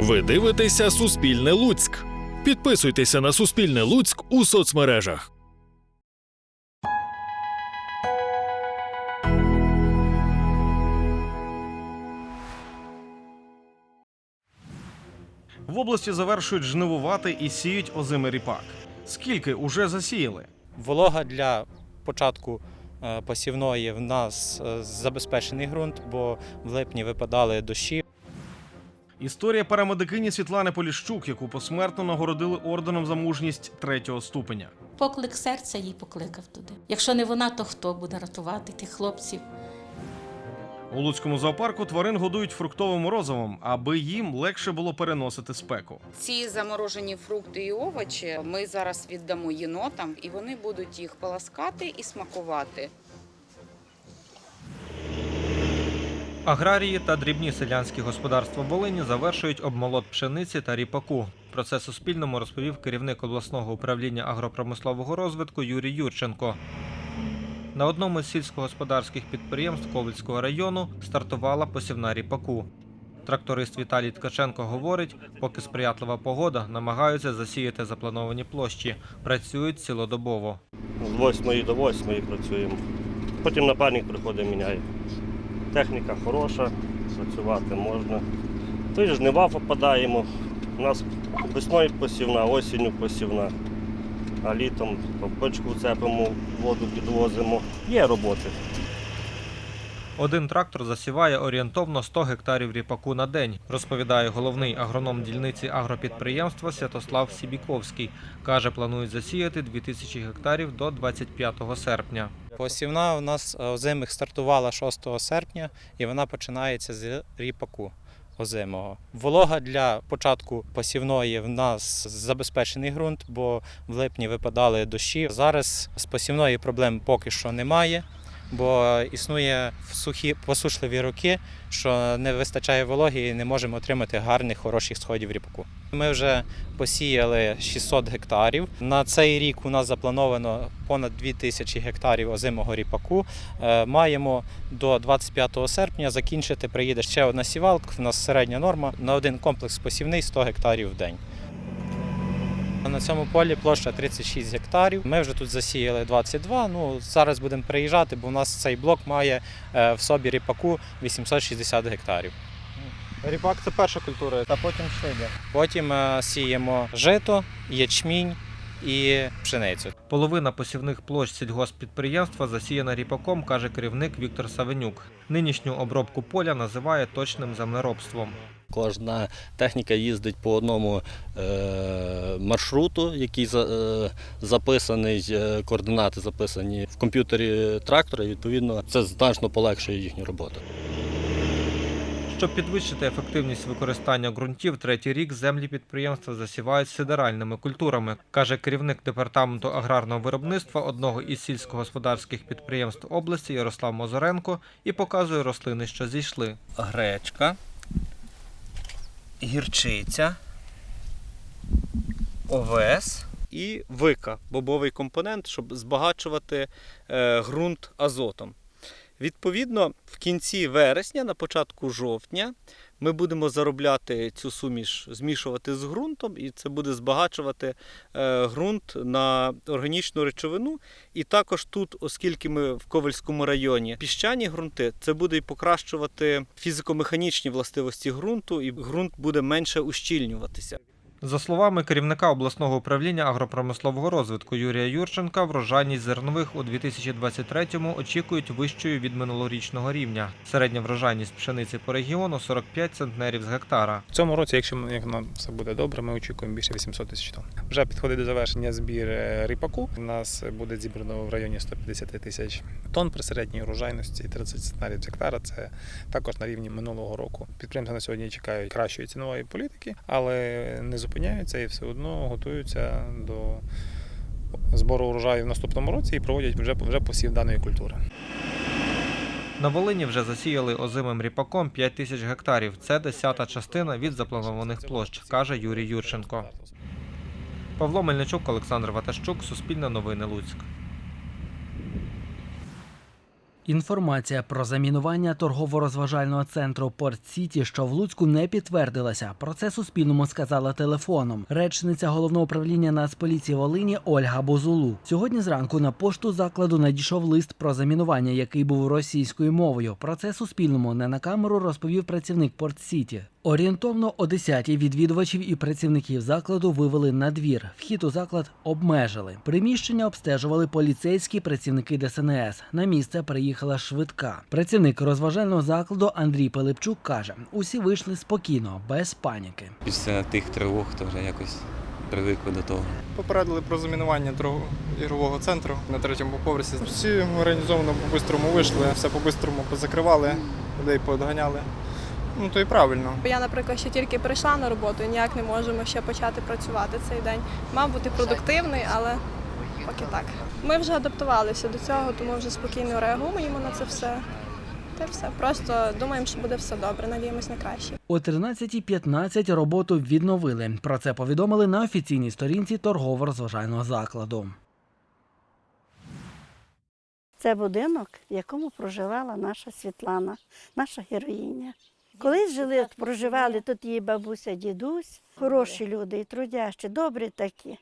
Ви дивитеся Суспільне Луцьк. Підписуйтеся на Суспільне Луцьк у соцмережах. В області завершують жнивувати і сіють озимий ріпак. Скільки уже засіяли? Волога для початку е, посівної в нас е, забезпечений ґрунт, бо в липні випадали дощі. Історія парамедикині Світлани Поліщук, яку посмертно нагородили орденом за мужність третього ступеня. Поклик серця їй покликав туди. Якщо не вона, то хто буде рятувати тих хлопців? У Луцькому зоопарку тварин годують фруктовим морозивом, аби їм легше було переносити спеку. Ці заморожені фрукти і овочі ми зараз віддамо єнотам, і вони будуть їх полоскати і смакувати. Аграрії та дрібні селянські господарства Волині завершують обмолот пшениці та ріпаку. Про це Суспільному розповів керівник обласного управління агропромислового розвитку Юрій Юрченко. На одному з сільськогосподарських підприємств Ковальського району стартувала посівна ріпаку. Тракторист Віталій Ткаченко говорить, поки сприятлива погода, намагаються засіяти заплановані площі, працюють цілодобово. З 8 до 8 працюємо. Потім напарник приходить, міняє. Техніка хороша, працювати можна. То й жнива попадаємо. У нас весною посівна, осінню посівна, а літом бочку цепимо, воду підвозимо. Є роботи. Один трактор засіває орієнтовно 100 гектарів ріпаку на день, розповідає головний агроном дільниці агропідприємства Святослав Сібіковський. Каже, планують засіяти 2000 гектарів до 25 серпня. Посівна у нас е, озимих стартувала 6 серпня і вона починається з ріпаку озимого. Волога для початку посівної в нас забезпечений ґрунт, бо в липні випадали дощі. Зараз з посівної проблем поки що немає. Бо існує в сухі посушливі роки, що не вистачає вологи і не можемо отримати гарних хороших сходів ріпаку. Ми вже посіяли 600 гектарів. На цей рік у нас заплановано понад 2000 гектарів озимого ріпаку. Е, Маємо до 25 серпня закінчити. Приїде ще одна сівалка. У нас середня норма на один комплекс посівний 100 гектарів в день. На цьому полі площа 36 гектарів. Ми вже тут засіяли 22. Ну зараз будемо приїжджати, бо у нас цей блок має е, в собі ріпаку 860 гектарів. Ріпак це перша культура, а потім що йде? Потім е, сіємо жито, ячмінь і пшеницю. Половина посівних площ сільгосппідприємства засіяна ріпаком, каже керівник Віктор Савенюк. Нинішню обробку поля називає точним землеробством. Кожна техніка їздить по одному е, маршруту, який е, записаний, е, координати записані в комп'ютері трактора. І, відповідно, це значно полегшує їхню роботу. Щоб підвищити ефективність використання ґрунтів, третій рік землі підприємства засівають сидеральними культурами, каже керівник департаменту аграрного виробництва одного із сільськогосподарських підприємств області Ярослав Мозоренко і показує рослини, що зійшли. гречка, гірчиця, овес і вика, бобовий компонент, щоб збагачувати е, ґрунт азотом. Відповідно, в кінці вересня, на початку жовтня, ми будемо заробляти цю суміш, змішувати з ґрунтом, і це буде збагачувати е, ґрунт на органічну речовину. І також тут, оскільки ми в Ковальському районі піщані ґрунти, це буде і покращувати фізико-механічні властивості ґрунту, і ґрунт буде менше ущільнюватися. За словами керівника обласного управління агропромислового розвитку Юрія Юрченка, врожайність зернових у 2023-му очікують вищою від минулорічного рівня. Середня врожайність пшениці по регіону 45 центнерів з гектара. В цьому році, якщо як нам все буде добре, ми очікуємо більше 800 тисяч тонн. Вже підходить до завершення збір е, ріпаку. У нас буде зібрано в районі 150 тисяч тонн при середній урожайності 30 центнерів з гектара. Це також на рівні минулого року. Підприємства на сьогодні чекають кращої цінової політики, але не зупиняються і все одно готуються до збору урожаю в наступному році і проводять вже, вже посів даної культури. На Волині вже засіяли озимим ріпаком 5 тисяч гектарів. Це десята частина від запланованих площ, каже Юрій Юрченко. Павло Мельничук, Олександр Ватащук, Суспільне новини Луцьк. Інформація про замінування торгово-розважального центру Порт Сіті, що в Луцьку, не підтвердилася. Про це Суспільному сказала телефоном. Речниця головного управління Нацполіції Волині Ольга Бузулу. Сьогодні зранку на пошту закладу надійшов лист про замінування, який був російською мовою. Про це Суспільному не на камеру розповів працівник Порт Сіті. Орієнтовно о 10-й відвідувачів і працівників закладу вивели на двір. Вхід у заклад обмежили. Приміщення обстежували поліцейські працівники ДСНС. На місце приїхала швидка. Працівник розважального закладу Андрій Пилипчук каже: усі вийшли спокійно, без паніки. Після тих тривог то вже якось привикли до того. Попередили про замінування ігрового центру на третьому поверсі. Всі організовано по-бистрому вийшли, все по-бистрому позакривали, людей поодганяли. Ну то і правильно. Я, наприклад, ще тільки прийшла на роботу і ніяк не можемо ще почати працювати цей день. Мав бути продуктивний, але поки так. Ми вже адаптувалися до цього, тому вже спокійно реагуємо на це все. Та все. Просто думаємо, що буде все добре, надіємось на краще. О 13.15 роботу відновили. Про це повідомили на офіційній сторінці торгово-розважального закладу. Це будинок, в якому проживала наша Світлана, наша героїня. Колись жили, от проживали тут її бабуся, дідусь, хороші люди і трудящі, добрі такі.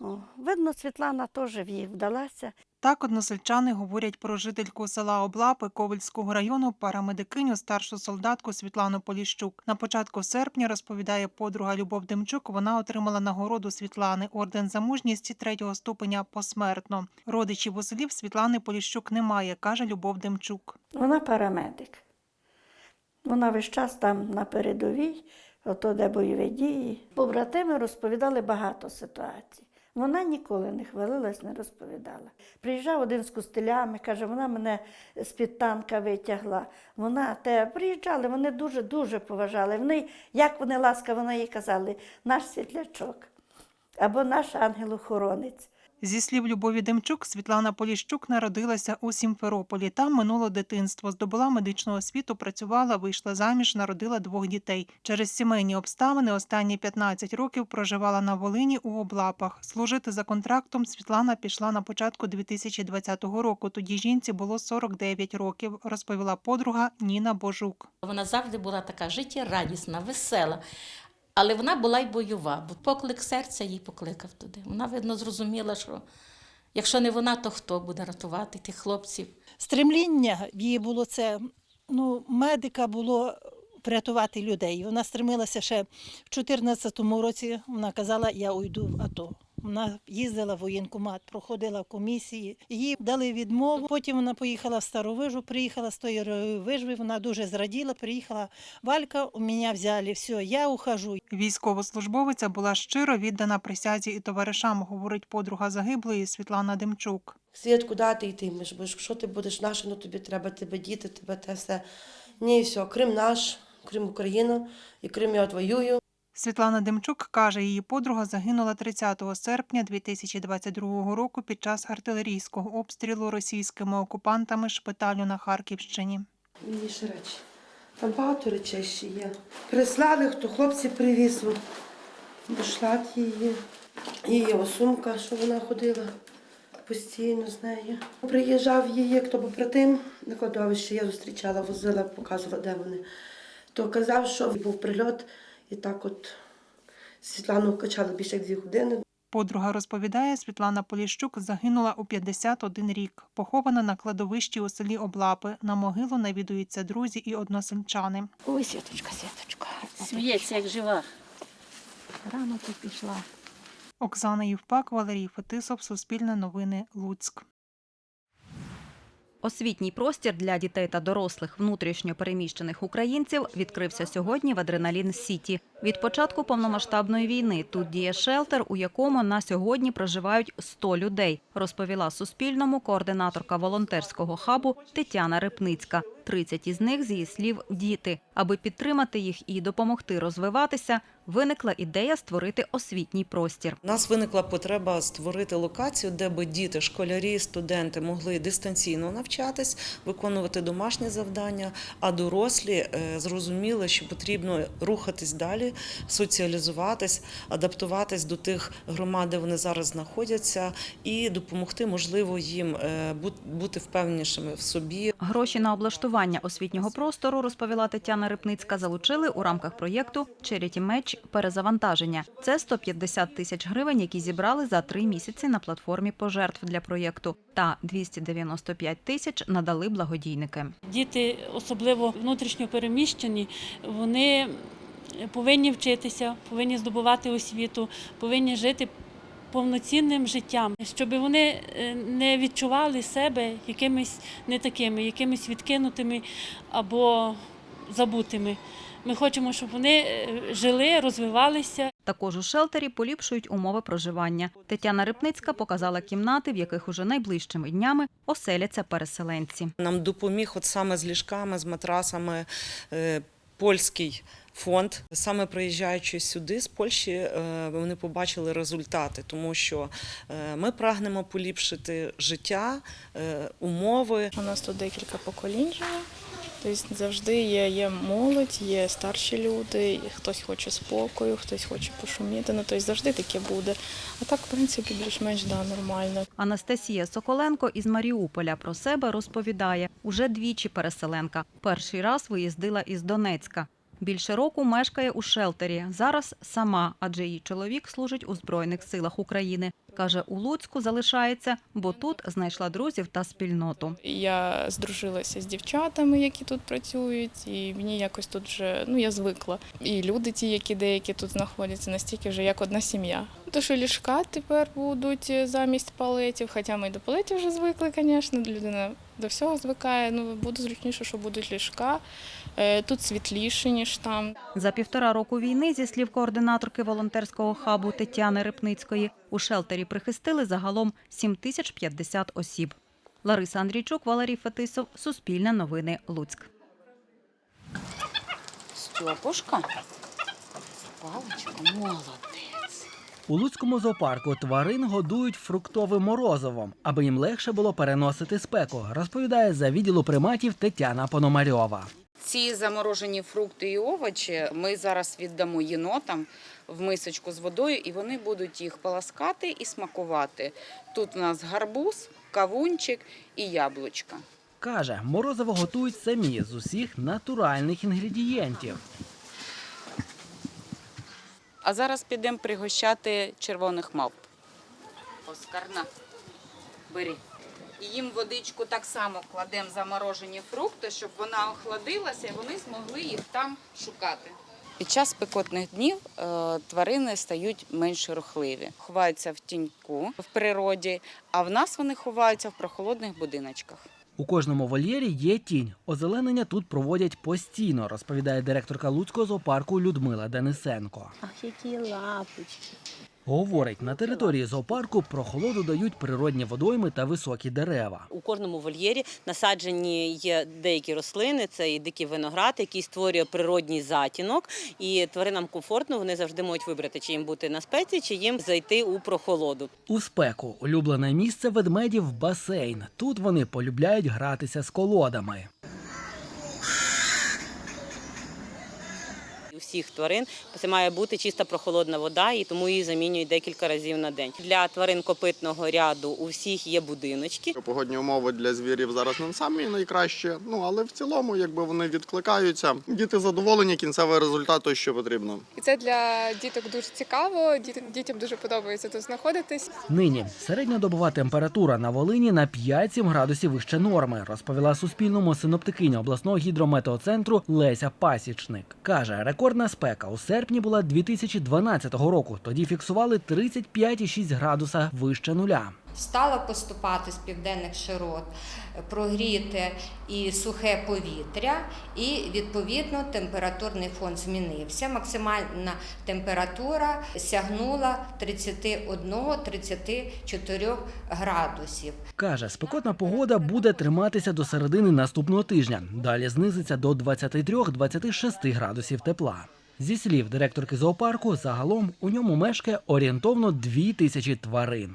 О, видно, Світлана теж в їх вдалася. Так односельчани говорять про жительку села Облапи Ковельського району, парамедикиню, старшу солдатку Світлану Поліщук. На початку серпня, розповідає подруга Любов Демчук, вона отримала нагороду Світлани, орден за мужність третього ступеня посмертно. Родичів у селі Світлани Поліщук немає, каже Любов Демчук. Вона парамедик. Вона весь час там на передовій, ото де бойові дії. Побратими розповідали багато ситуацій. Вона ніколи не хвалилась, не розповідала. Приїжджав один з костилями, каже, вона мене з-під танка витягла. Вона те приїжджали, вони дуже-дуже поважали. Вони, як вони ласкаво на їй казали, наш світлячок або наш ангел-охоронець. Зі слів Любові Демчук, Світлана Поліщук народилася у Сімферополі. Там минуло дитинство, здобула медичну освіту, працювала, вийшла заміж, народила двох дітей. Через сімейні обставини останні 15 років проживала на Волині у Облапах. Служити за контрактом Світлана пішла на початку 2020 року. Тоді жінці було 49 років, розповіла подруга Ніна Божук. Вона завжди була така життєрадісна, весела. Але вона була й бойова, бо поклик серця їй покликав туди. Вона, видно, зрозуміла, що якщо не вона, то хто буде рятувати тих хлопців? Стремління в її було це, ну, медика було врятувати людей. Вона стремилася ще в 2014 році, вона казала, я уйду в АТО. Вона їздила в воєнкомат, проходила комісії, їй дали відмову. Потім вона поїхала в Старовижу, приїхала з тої вижви, вона дуже зраділа, приїхала Валька, у мене взяли, все, я ухожу. Військовослужбовиця була щиро віддана присязі і товаришам, говорить подруга загиблої Світлана Демчук. Світ, куди ти йтимеш? Бо якщо ти будеш наш, ну тобі треба тебе діти, тебе те все. Ні, все, Крим наш, Крим Україна, і Крим я отвоюю. Світлана Демчук каже, її подруга загинула 30 серпня 2022 року під час артилерійського обстрілу російськими окупантами шпиталю на Харківщині. Мені ще речі. Там багато речей ще є. Прислали, хто хлопці привіз. от, Бушлат її. Її сумка, що вона ходила постійно з нею. Приїжджав її, хто побратим на кладовище, я зустрічала, возила, показувала, де вони. То казав, що був прильот, і так от Світлану качали більше як дві години. Подруга розповідає, Світлана Поліщук загинула у 51 рік. Похована на кладовищі у селі Облапи. На могилу навідуються друзі і односельчани. Ой, Світочка, Світочка. Сміється, як жива. Рано ти пішла. Оксана Євпак, Валерій Фетисов, Суспільне новини, Луцьк. Освітній простір для дітей та дорослих внутрішньо переміщених українців відкрився сьогодні в Адреналін Сіті. Від початку повномасштабної війни тут діє шелтер, у якому на сьогодні проживають 100 людей, розповіла Суспільному координаторка волонтерського хабу Тетяна Репницька. 30 із них, з її слів, діти. Аби підтримати їх і допомогти розвиватися, виникла ідея створити освітній простір. У нас виникла потреба створити локацію, де би діти, школярі, студенти могли дистанційно навчатись, виконувати домашні завдання, а дорослі е, зрозуміли, що потрібно рухатись далі, соціалізуватись, адаптуватись до тих громад, де вони зараз знаходяться, і допомогти, можливо, їм е, бути впевненішими в собі. Гроші на облаштування освітнього простору, розповіла Тетяна Рипницька, залучили у рамках проєкту Charity Match перезавантаження. Це 150 тисяч гривень, які зібрали за три місяці на платформі пожертв для проєкту. Та 295 тисяч надали благодійники. Діти, особливо внутрішньо переміщені, вони повинні вчитися, повинні здобувати освіту, повинні жити повноцінним життям, щоб вони е, не відчували себе якимись не такими, якимись відкинутими або забутими. Ми хочемо, щоб вони е, жили, розвивалися Також у шелтері поліпшують умови проживання. Тетяна Рипницька показала кімнати, в яких уже найближчими днями оселяться переселенці. Нам допоміг от саме з ліжками, з матрасами е, польський фонд. Саме приїжджаючи сюди з Польщі, е, вони побачили результати, тому що е, ми прагнемо поліпшити життя, е, умови. У нас тут декілька поколінь живе. Тобто завжди є, є молодь, є старші люди, хтось хоче спокою, хтось хоче пошуміти. Ну тобто завжди таке буде. А так, в принципі, більш-менш да, нормально. Анастасія Соколенко із Маріуполя про себе розповідає. Уже двічі переселенка. Перший раз виїздила із Донецька. Більше року мешкає у шелтері. Зараз сама, адже її чоловік служить у Збройних силах України. Каже, у Луцьку залишається, бо тут знайшла друзів та спільноту. Я здружилася з дівчатами, які тут працюють, і мені якось тут вже ну я звикла. І люди, ті, які деякі тут знаходяться, настільки вже як одна сім'я. То що ліжка тепер будуть замість палетів, хоча ми до палетів вже звикли, звісно, людина до всього звикає. Ну буде зручніше, що будуть ліжка. Е, Тут світліше, ніж там. За півтора року війни, зі слів координаторки волонтерського хабу Тетяни Рипницької, у шелтері прихистили загалом 7050 осіб. Лариса Андрійчук, Валерій Фетисов, Суспільне новини, Луцьк. Стьопушка. Паличка, молодець. У Луцькому зоопарку тварин годують фруктовим морозивом, аби їм легше було переносити спеку, розповідає за відділу приматів Тетяна Пономарьова. Ці заморожені фрукти і овочі ми зараз віддамо єнотам в мисочку з водою, і вони будуть їх полоскати і смакувати. Тут у нас гарбуз, кавунчик і яблучка. Каже, морозиво готують самі з усіх натуральних інгредієнтів. А зараз підемо пригощати червоних мавп. Оскарна, бери. І їм водичку так само кладемо заморожені фрукти, щоб вона охладилася і вони змогли їх там шукати. Під час спекотних днів е, тварини стають менш рухливі, ховаються в тіньку в природі, а в нас вони ховаються в прохолодних будиночках. У кожному вольєрі є тінь. Озеленення тут проводять постійно, розповідає директорка Луцького зоопарку Людмила Денисенко. Ах, які лапочки. Говорить, на території зоопарку прохолоду дають природні водойми та високі дерева. У кожному вольєрі насаджені є деякі рослини, це і дикий виноград, який створює природній затінок, і тваринам комфортно вони завжди можуть вибрати, чи їм бути на спеці, чи їм зайти у прохолоду. У спеку улюблене місце ведмедів басейн. Тут вони полюбляють гратися з колодами. Всіх тварин це має бути чиста прохолодна вода, і тому її замінюють декілька разів на день. Для тварин копитного ряду у всіх є будиночки. Погодні умови для звірів зараз не самі найкращі, ну але в цілому, якби вони відкликаються, діти задоволені, кінцевий результат той, що потрібно. І це для діток дуже цікаво. Дітям, дуже подобається тут знаходитись. Нині середньодобова температура на Волині на 5-7 градусів вище норми, розповіла Суспільному синоптикиня обласного гідрометеоцентру Леся Пасічник. Каже, рекордна спека у серпні була 2012 року. Тоді фіксували 35,6 градуса вище нуля. Стало поступати з південних широт прогріте і сухе повітря, і відповідно температурний фон змінився. Максимальна температура сягнула 31-34 градусів. Каже, спекотна погода буде триматися до середини наступного тижня. Далі знизиться до 23-26 градусів тепла. Зі слів директорки зоопарку, загалом у ньому мешкає орієнтовно 2 тисячі тварин.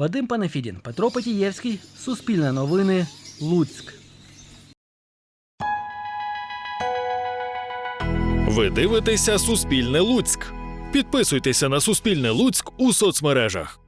Вадим Панафідін, Петро Петієвський, Суспільне новини, Луцьк. Ви дивитеся Суспільне Луцьк. Підписуйтеся на Суспільне Луцьк у соцмережах.